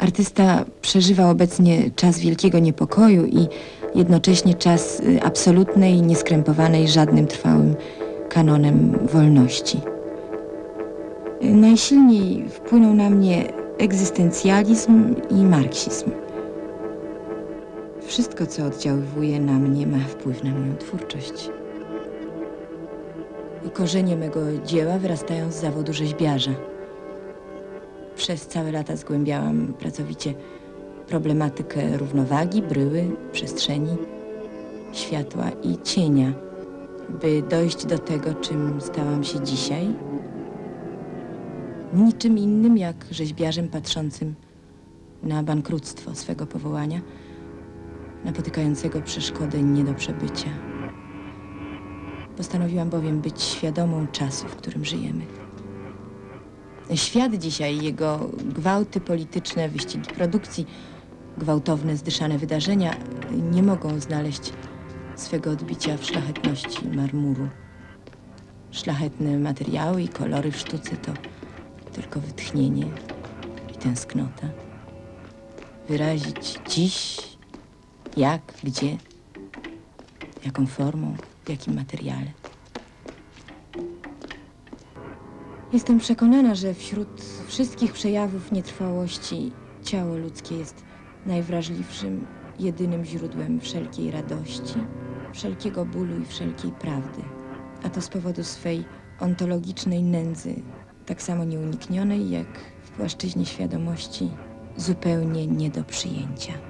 Artysta przeżywa obecnie czas wielkiego niepokoju i jednocześnie czas y, absolutnej, nieskrępowanej żadnym trwałym kanonem wolności. Y, Najsilniej wpłynął na mnie egzystencjalizm i marksizm. Wszystko, co oddziaływuje na mnie, ma wpływ na moją twórczość. Korzenie mego dzieła wyrastają z zawodu rzeźbiarza. Przez całe lata zgłębiałam pracowicie problematykę równowagi, bryły, przestrzeni, światła i cienia, by dojść do tego, czym stałam się dzisiaj. Niczym innym jak rzeźbiarzem patrzącym na bankructwo swego powołania, napotykającego przeszkodę nie do przebycia. Postanowiłam bowiem być świadomą czasu, w którym żyjemy. Świat dzisiaj, jego gwałty polityczne, wyścigi produkcji, gwałtowne, zdyszane wydarzenia nie mogą znaleźć swego odbicia w szlachetności marmuru. Szlachetne materiały i kolory w sztuce to tylko wytchnienie i tęsknota. Wyrazić dziś, jak, gdzie, jaką formą, w jakim materiale. Jestem przekonana, że wśród wszystkich przejawów nietrwałości ciało ludzkie jest najwrażliwszym, jedynym źródłem wszelkiej radości, wszelkiego bólu i wszelkiej prawdy. A to z powodu swej ontologicznej nędzy, tak samo nieuniknionej jak w płaszczyźnie świadomości, zupełnie nie do przyjęcia.